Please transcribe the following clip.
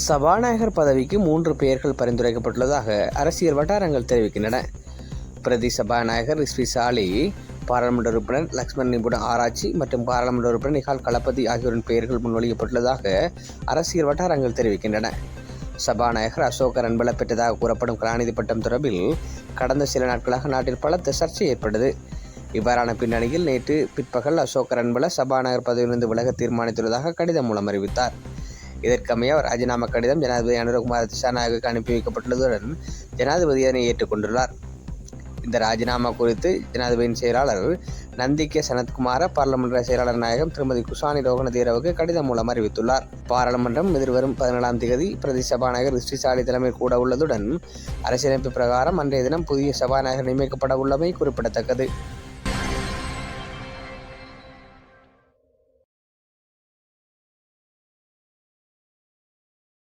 சபாநாயகர் பதவிக்கு மூன்று பெயர்கள் பரிந்துரைக்கப்பட்டுள்ளதாக அரசியல் வட்டாரங்கள் தெரிவிக்கின்றன. பிரதி சபாநாயகர் ரிஸ்வி சாலி பாராளுமன்ற உறுப்பினர் லக்ஷ்மண் நிபுணர் ஆராய்ச்சி மற்றும் பாராளுமன்ற உறுப்பினர் நிகால் களபதி ஆகியோரின் பெயர்கள் முன்மொழியப்பட்டுள்ளதாக அரசியல் வட்டாரங்கள் தெரிவிக்கின்றன. சபாநாயகர் அசோகர் அன்பல பெற்றதாக கூறப்படும் கலாநிதி பட்டம் தொடர்பில் கடந்த சில நாட்களாக நாட்டில் பலத்த சர்ச்சை ஏற்பட்டது. இவ்வாறான பின்னணியில் நேற்று பிற்பகல் அசோகர் அன்பல சபாநாயகர் பதவியிலிருந்து விலக தீர்மானித்துள்ளதாக கடிதம் மூலம் அறிவித்தார். இதற்கமைய அவர் ராஜினாமா கடிதம் ஜனாதிபதி அனுரகுமார் திசாநாயகருக்கு அனுப்பி வைக்கப்பட்டுள்ளதுடன் ஜனாதிபதி அதனை ஏற்றுக்கொண்டுள்ளார். இந்த ராஜினாமா குறித்து ஜனாதிபதியின் செயலாளர் நந்திகே சனத்குமார பாராளுமன்ற செயலாளர் நாயகம் திருமதி குஷானி ரோகணதீரவுக்கு கடிதம் மூலம் அறிவித்துள்ளார். பாராளுமன்றம் எதிர்வரும் பதினேழாம் தேதி பிரதி சபாநாயகர் ரிஷ்டிசாலி தலைமை கூட உள்ளதுடன் அரசியலமைப்பு பிரகாரம் அன்றைய தினம் புதிய சபாநாயகர் நியமிக்கப்பட உள்ளமை குறிப்பிடத்தக்கது.